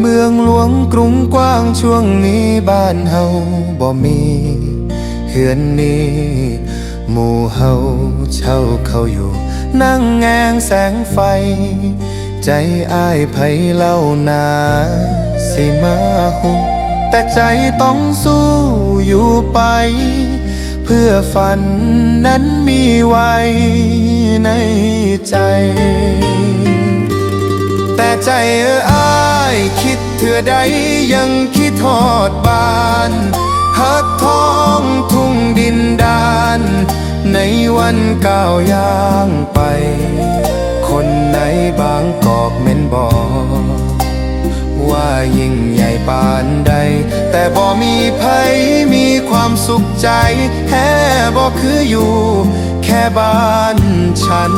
เมืองหลวงกรุงกว้างช่วงนี้บ้านเฮาบ่มีเฮือนนี้หมู่เฮาเช่าเขาอยู่ นั่งแงงแสงไฟ ใจอ้ายไผเล่านาสิมาหุแต่ใจต้องสู้อยู่ไป เพื่อฝันนั้นมีไว้ในใจ แต่ใจเอออายคิดเถื่อใดยังคิดทอดบานหักท้องทุ่งดินดาน ในวันก้าวย่างไป คนในบางกอกเม่นบอกว่ายิ่งใหญ่ปานใด แต่บ่มีภัยมีความสุขใจแค่บ่คืออยู่ แค่บ้านฉัน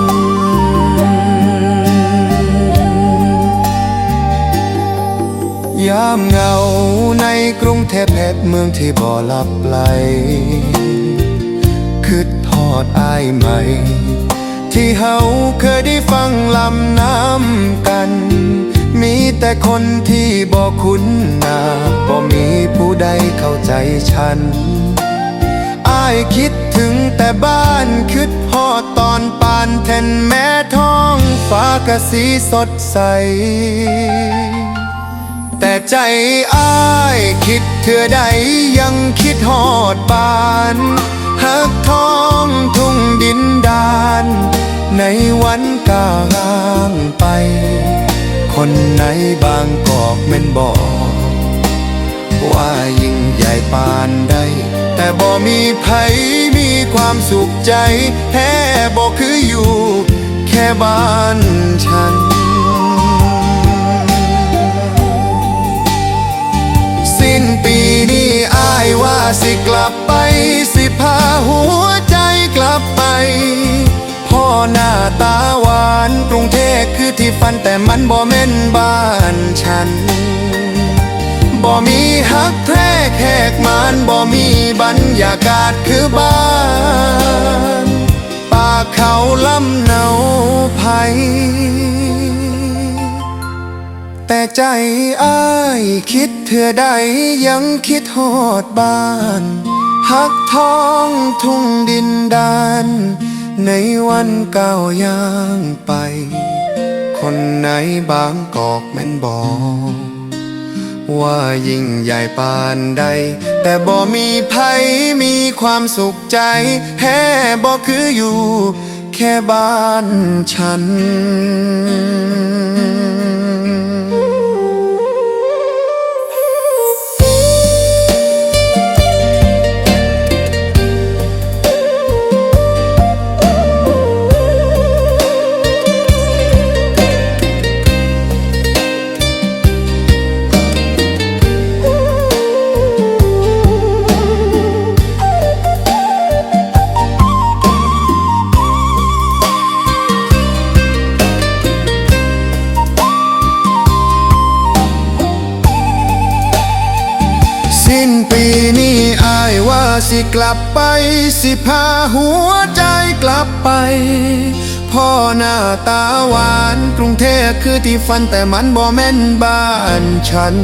ยามเงาในกรุงเทพเพชรเมืองที่บ่หลับไหลคือทอดอายใหม่ ที่เฮาเคยได้ฟังลำน้ำกัน มีแต่คนที่บ่คุ้นหน้าบ่มีผู้ใดเข้าใจฉันอายคิดถึงแต่บ้านคิดฮอดตอนปานแทนแม่ท้องฟ้ากะสีสดใส แต่ใจอ้ายคิดเถื่อใดยังคิดฮอดบานหักท้องทุ่งดินดาน ในวันก้างไป คนในบางกอกแม่นบอก ว่ายิ่งใหญ่ปานใด แต่บ่มีภัยมีความสุขใจ แท้บ่คืออยู่ แค่บ้านฉัน สิกลับไปสิพาหัวใจกลับไป พ่อหน้าตาหวานกรุงเทพคือที่ฝันแต่มันบ่แม่นบ้านฉัน บ่มีฮักแท้แขกมานบ่มีบรรยากาศคือบ้าน ป่าเขาลำเนา ใจอ้ายคิดเถื่อใดยังคิดฮอดบ้านหักท้องทุ่งดินดาน ในวันก้าวย่างไป คนไหนบางกอกแม่นบอกว่ายิ่งใหญ่ปานใด แต่บ่มีภัยมีความสุขใจแฮ่บ่คืออยู่ แค่บ้านฉัน ปีนี้อายว่าสิกลับไป สิพาหัวใจกลับไป พ่อหน้าตาหวานกรุงเทพคือที่ฝันแต่มันบ่แม่นบ้านฉัน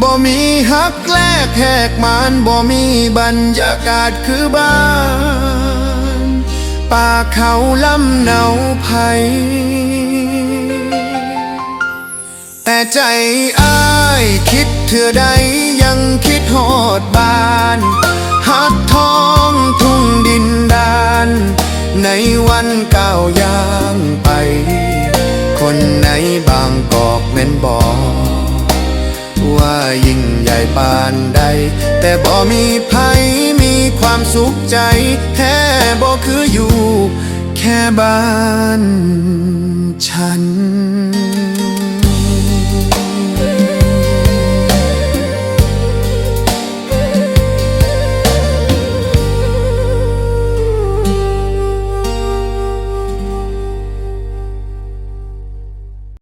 บ่มีฮักแลกแหกมานบ่มีบรรยากาศคือบ้านป่าเขาลำเนาไพแต่ใจอ้ายคิดเถื่อใด ยังคิดฮอดบ้านหักท้องทุ่งดินดาน ในวันก้าวย่างไป คนในบางกอกแม่นบอกว่ายิ่งใหญ่ปานใด แต่บ่มีภัยมีความสุขใจ แท้บ่คืออยู่ แค่บ้านฉัน